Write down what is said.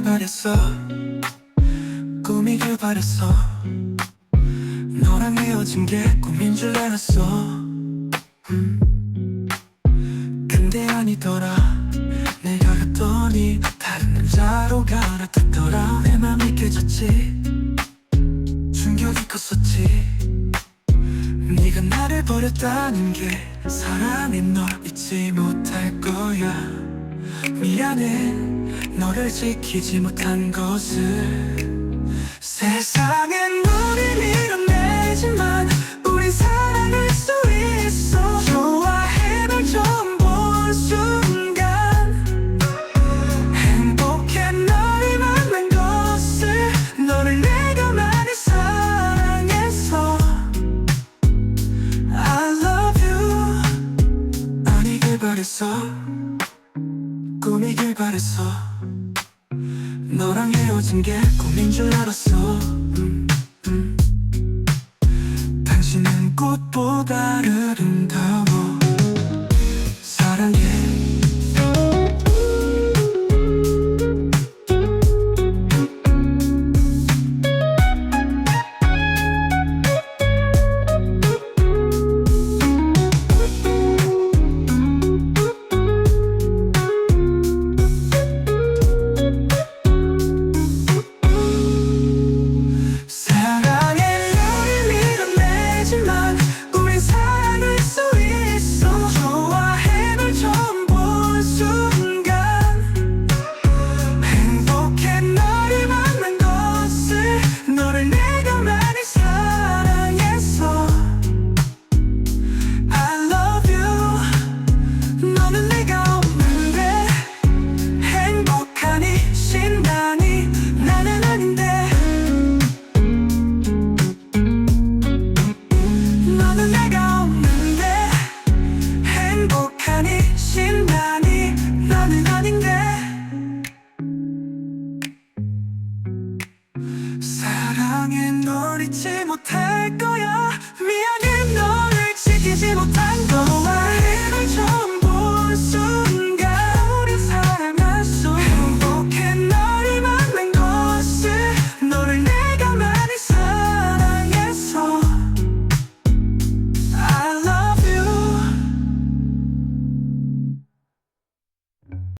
바랬어. 꿈이길 바랬어. 너랑 헤어진 게 꿈인 줄 알았어. 음. 근데 아니더라. 내가 갔더니 다른 남자로 갈아탔더라. 내 맘이 깨졌지. 충격이 컸었지. 네가 나를 버렸다는 게 사랑해 널 잊지 못할 거야. 미안해 너를 지키지 못한 것을 세상엔 우리 밀어내지만 우리 사랑할 수 있어. 좋아해 널 처음 본 순간 행복해 너를 만난 것을 너를 내가 많이 사랑했어 I love you. 아니길 바랬어 꿈이길 바랬어 너랑 헤어진 게 꿈인 줄 알았어 음, 음. 당신은 꽃보다 아름 행복하니 신나니 나는 아닌데. 사랑해 널 잊지 못할 거